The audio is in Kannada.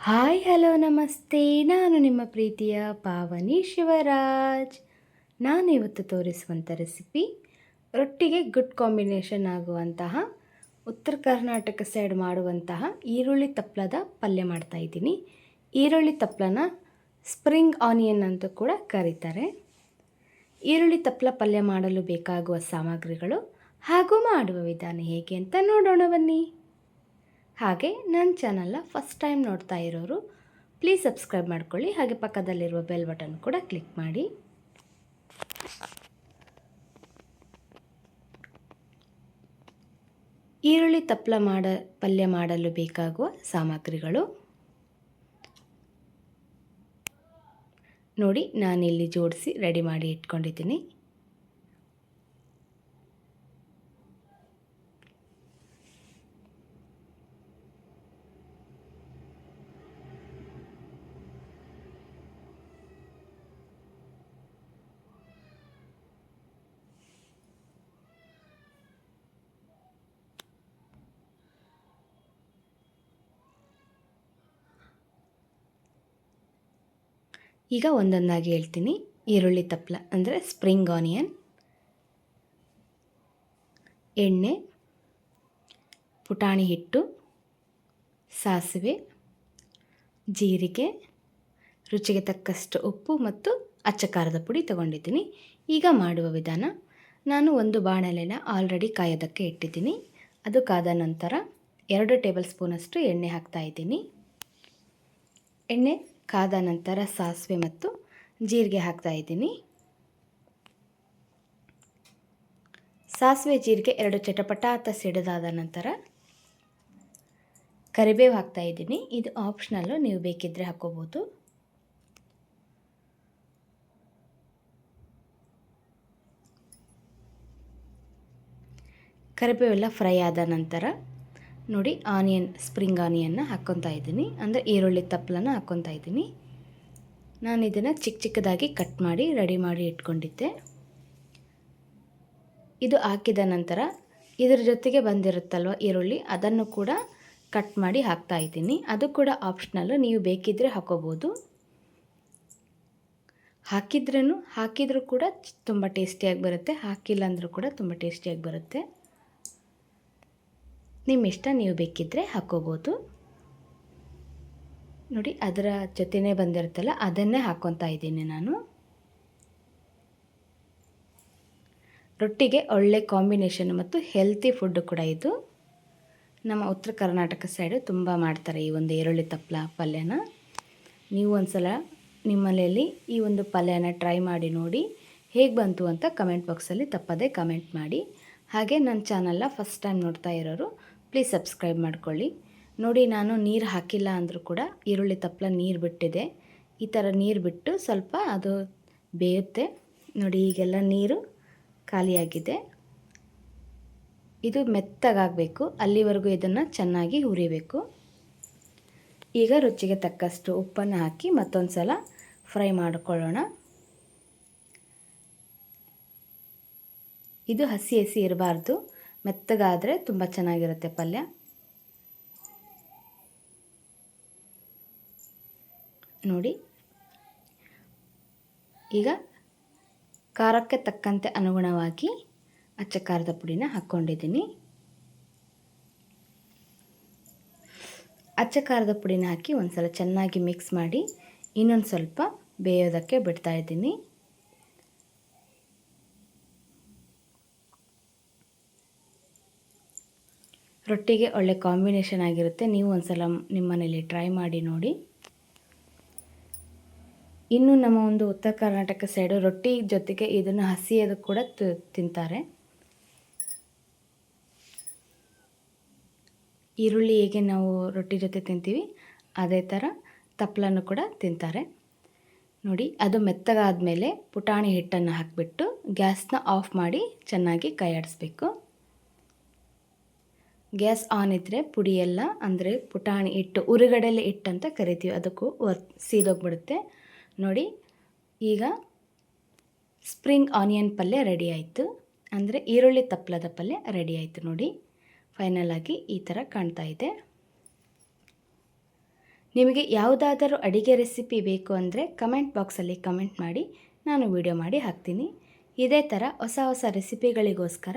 ಹಾಯ್, ಹಲೋ, ನಮಸ್ತೆ. ನಾನು ನಿಮ್ಮ ಪ್ರೀತಿಯ ಪಾವನಿ ಶಿವರಾಜ್. ನಾನು ಇವತ್ತು ತೋರಿಸುವಂಥ ರೆಸಿಪಿ ರೊಟ್ಟಿಗೆ ಗುಡ್ ಕಾಂಬಿನೇಷನ್ ಆಗುವಂತಹ, ಉತ್ತರ ಕರ್ನಾಟಕ ಸೈಡ್ ಮಾಡುವಂತಹ ಈರುಳ್ಳಿ ತಪ್ಪಲದ ಪಲ್ಯ ಮಾಡ್ತಾ ಇದ್ದೀನಿ. ಈರುಳ್ಳಿ ತಪ್ಪಲನ ಸ್ಪ್ರಿಂಗ್ ಆನಿಯನ್ ಅಂತ ಕೂಡ ಕರೀತಾರೆ. ಈರುಳ್ಳಿ ತಪ್ಪಲ ಪಲ್ಯ ಮಾಡಲು ಬೇಕಾಗುವ ಸಾಮಗ್ರಿಗಳು ಹಾಗೂ ಮಾಡುವ ವಿಧಾನ ಹೇಗೆ ಅಂತ ನೋಡೋಣ ಬನ್ನಿ. ಹಾಗೆ ನನ್ನ ಚಾನಲ್ನ ಫಸ್ಟ್ ಟೈಮ್ ನೋಡ್ತಾ ಇರೋರು ಪ್ಲೀಸ್ ಸಬ್ಸ್ಕ್ರೈಬ್ ಮಾಡ್ಕೊಳ್ಳಿ. ಹಾಗೆ ಪಕ್ಕದಲ್ಲಿರುವ ಬೆಲ್ ಬಟನ್ ಕೂಡ ಕ್ಲಿಕ್ ಮಾಡಿ. ಈರುಳ್ಳಿ ತಪ್ಪಲ ಮಾಡ, ಪಲ್ಯ ಮಾಡಲು ಬೇಕಾಗುವ ಸಾಮಗ್ರಿಗಳು. ನೋಡಿ, ನಾನಿಲ್ಲಿ ಜೋಡಿಸಿ ರೆಡಿ ಮಾಡಿ ಇಟ್ಕೊಂಡಿದ್ದೀನಿ. ಈಗ ಒಂದೊಂದಾಗಿ ಹೇಳ್ತೀನಿ. ಈರುಳ್ಳಿ ತಪ್ಪಲ ಅಂದರೆ ಸ್ಪ್ರಿಂಗ್ ಆನಿಯನ್ ಎಣ್ಣೆ. ಪುಟಾಣಿ ಹಿಟ್ಟು. ಸಾಸಿವೆ. ಜೀರಿಗೆ. ರುಚಿಗೆ ತಕ್ಕಷ್ಟು ಉಪ್ಪು ಮತ್ತು ಅಚ್ಚ ಖಾರದ ಪುಡಿ ತಗೊಂಡಿದ್ದೀನಿ. ಈಗ ಮಾಡುವ ವಿಧಾನ, ನಾನು ಒಂದು ಬಾಣಲೆನ ಆಲ್ರೆಡಿ ಕಾಯೋದಕ್ಕೆ ಇಟ್ಟಿದ್ದೀನಿ. ಅದು ಕಾದ ನಂತರ ಎರಡು ಟೇಬಲ್ ಸ್ಪೂನಷ್ಟು ಎಣ್ಣೆ ಹಾಕ್ತಾಯಿದ್ದೀನಿ ಎಣ್ಣೆ ಕಾದ ನಂತರ ಸಾಸಿವೆ ಮತ್ತು ಜೀರಿಗೆ ಹಾಕ್ತಾ ಇದ್ದೀನಿ. ಸಾಸಿವೆ, ಜೀರಿಗೆ ಎರಡು ಚಟಪಟ ಅಂತ ಸಿಡಿದಾದ ನಂತರ ಕರಿಬೇವು ಹಾಕ್ತಾ ಇದ್ದೀನಿ. ಇದು ಆಪ್ಷನಲ್ಲು ನೀವು ಬೇಕಿದ್ದರೆ ಹಾಕ್ಕೋಬೋದು. ಕರಿಬೇವೆಲ್ಲ ಫ್ರೈ ಆದ ನಂತರ ನೋಡಿ ಆನಿಯನ್ ಸ್ಪ್ರಿಂಗ್ ಆನಿಯನ್ನ ಹಾಕ್ಕೊತಾ ಇದ್ದೀನಿ. ಅಂದರೆ ಈರುಳ್ಳಿ ತಪ್ಪಲನ್ನ ಹಾಕ್ಕೊತಾ ಇದ್ದೀನಿ. ನಾನು ಇದನ್ನು ಚಿಕ್ಕ ಚಿಕ್ಕದಾಗಿ ಕಟ್ ಮಾಡಿ ರೆಡಿ ಮಾಡಿ ಇಟ್ಕೊಂಡಿದ್ದೆ. ಇದು ಹಾಕಿದ ನಂತರ ಇದರ ಜೊತೆಗೆ ಬಂದಿರುತ್ತಲ್ವ ಈರುಳ್ಳಿ, ಅದನ್ನು ಕೂಡ ಕಟ್ ಮಾಡಿ ಹಾಕ್ತಾ ಇದ್ದೀನಿ. ಅದು ಕೂಡ ಆಪ್ಷನಲ್ಲು ನೀವು ಬೇಕಿದ್ದರೆ ಹಾಕೋಬೋದು. ಹಾಕಿದ್ರೂ ಹಾಕಿದರೂ ಕೂಡ ತುಂಬ ಟೇಸ್ಟಿಯಾಗಿ ಬರುತ್ತೆ. ಹಾಕಿಲ್ಲ ಅಂದರೂ ಕೂಡ ತುಂಬ ಟೇಸ್ಟಿಯಾಗಿ ಬರುತ್ತೆ. ನಿಮ್ಮ ಇಷ್ಟ, ನೀವು ಬೇಕಿದ್ದರೆ ಹಾಕ್ಕೋಬೋದು ನೋಡಿ, ಅದರ ಜೊತೆನೇ ಬಂದಿರುತ್ತಲ್ಲ, ಅದನ್ನೇ ಹಾಕ್ಕೊತಾ ಇದ್ದೀನಿ ನಾನು. ರೊಟ್ಟಿಗೆ ಒಳ್ಳೆ ಕಾಂಬಿನೇಷನ್ ಮತ್ತು ಹೆಲ್ತಿ ಫುಡ್ ಕೂಡ ಇದು. ನಮ್ಮ ಉತ್ತರ ಕರ್ನಾಟಕ ಸೈಡು ತುಂಬ ಮಾಡ್ತಾರೆ ಈ ಒಂದು ಈರುಳ್ಳಿ ತಪ್ಪಲ ಪಲ್ಯನ. ನೀವು ಒಂದು ಸಲ ನಿಮ್ಮನೆಯಲ್ಲಿ ಈ ಒಂದು ಪಲ್ಯನ ಟ್ರೈ ಮಾಡಿ ನೋಡಿ, ಹೇಗೆ ಬಂತು ಅಂತ ಕಮೆಂಟ್ ಬಾಕ್ಸಲ್ಲಿ ತಪ್ಪದೇ ಕಮೆಂಟ್ ಮಾಡಿ. ಹಾಗೆ ನನ್ನ ಚಾನಲ್ನ ಫಸ್ಟ್ ಟೈಮ್ ನೋಡ್ತಾ ಇರೋರು ಪ್ಲೀಸ್ ಸಬ್ಸ್ಕ್ರೈಬ್ ಮಾಡ್ಕೊಳ್ಳಿ. ನೋಡಿ, ನಾನು ನೀರು ಹಾಕಿಲ್ಲ ಅಂದರೂ ಕೂಡ ಈರುಳ್ಳಿ ತಪ್ಪಲ ನೀರು ಬಿಟ್ಟಿದೆ. ಈ ಥರ ನೀರು ಬಿಟ್ಟು ಸ್ವಲ್ಪ ಅದು ಬೇಯುತ್ತೆ. ನೋಡಿ, ಈಗೆಲ್ಲ ನೀರು ಖಾಲಿಯಾಗಿದೆ. ಇದು ಮೆತ್ತಗಾಗಬೇಕು. ಅಲ್ಲಿವರೆಗೂ ಇದನ್ನು ಚೆನ್ನಾಗಿ ಹುರಿಬೇಕು. ಈಗ ರುಚಿಗೆ ತಕ್ಕಷ್ಟು ಉಪ್ಪನ್ನು ಹಾಕಿ ಮತ್ತೊಂದು ಸಲ ಫ್ರೈ ಮಾಡಿಕೊಳ್ಳೋಣ. ಇದು ಹಸಿ ಹಸಿ ಇರಬಾರ್ದು. ಮೆತ್ತಗಾದರೆ ತುಂಬ ಚೆನ್ನಾಗಿರುತ್ತೆ ಪಲ್ಯ. ನೋಡಿ. ಈಗ ಖಾರಕ್ಕೆ ತಕ್ಕಂತೆ ಅನುಗುಣವಾಗಿ ಅಚ್ಚ ಖಾರದ ಪುಡಿನ ಹಾಕ್ಕೊಂಡಿದ್ದೀನಿ ಅಚ್ಚ ಖಾರದ ಪುಡಿನ ಹಾಕಿ ಒಂದು ಸಲ ಚೆನ್ನಾಗಿ ಮಿಕ್ಸ್ ಮಾಡಿ ಇನ್ನೊಂದು ಸ್ವಲ್ಪ ಬೇಯೋದಕ್ಕೆ ಬಿಡ್ತಾ ರೊಟ್ಟಿಗೆ ಒಳ್ಳೆ ಕಾಂಬಿನೇಷನ್ ಆಗಿರುತ್ತೆ. ನೀವು ಒಂದು ಸಲ ನಿಮ್ಮನೇಲಿ ಟ್ರೈ ಮಾಡಿ ನೋಡಿ. ಇನ್ನು ನಮ್ಮ ಒಂದು ಉತ್ತರ ಕರ್ನಾಟಕ ಸೈಡು ರೊಟ್ಟಿ ಜೊತೆಗೆ ಇದನ್ನು ಹಸಿಯದು ಕೂಡ ತಿಂತಾರೆ. ಈರುಳ್ಳಿ ಹೇಗೆ ನಾವು ರೊಟ್ಟಿ ಜೊತೆ ತಿಂತೀವಿ, ಅದೇ ಥರ ತಪ್ಪಲನ್ನು ಕೂಡ ತಿಂತಾರೆ. ನೋಡಿ, ಅದು ಮೆತ್ತಗಾದ ಮೇಲೆ ಪುಟಾಣಿ ಹಿಟ್ಟನ್ನು ಹಾಕಿಬಿಟ್ಟು ಗ್ಯಾಸ್ನ ಆಫ್ ಮಾಡಿ ಚೆನ್ನಾಗಿ ಕೈ ಆಡಿಸ್ಬೇಕು ಗ್ಯಾಸ್ ಆನ್ ಇದ್ದರೆ ಪುಡಿ ಎಲ್ಲ, ಅಂದರೆ ಪುಟಾಣಿ ಹಿಟ್ಟು, ಉರುಗಡೆಲೆ ಅಂತ ಕರಿತೀವಿ. ಅದಕ್ಕೂ ಒರ್, ಸೀದೋಗ್ಬಿಡುತ್ತೆ. ನೋಡಿ, ಈಗ ಸ್ಪ್ರಿಂಗ್ ಆನಿಯನ್ ಪಲ್ಯ ರೆಡಿ ಆಯಿತು. ಅಂದರೆ ಈರುಳ್ಳಿ ತಪ್ಪಲದ ಪಲ್ಯ ರೆಡಿ ಆಯಿತು ನೋಡಿ. ಫೈನಲ್ ಆಗಿ ಈ ಥರ ಕಾಣ್ತಾ ಇದೆ. ನಿಮಗೆ ಯಾವುದಾದರೂ ಅಡಿಗೆ ರೆಸಿಪಿ ಬೇಕು ಅಂದರೆ ಕಮೆಂಟ್ ಬಾಕ್ಸಲ್ಲಿ ಕಮೆಂಟ್ ಮಾಡಿ, ನಾನು ವಿಡಿಯೋ ಮಾಡಿ ಹಾಕ್ತೀನಿ. ಇದೇ ಥರ ಹೊಸ ಹೊಸ ರೆಸಿಪಿಗಳಿಗೋಸ್ಕರ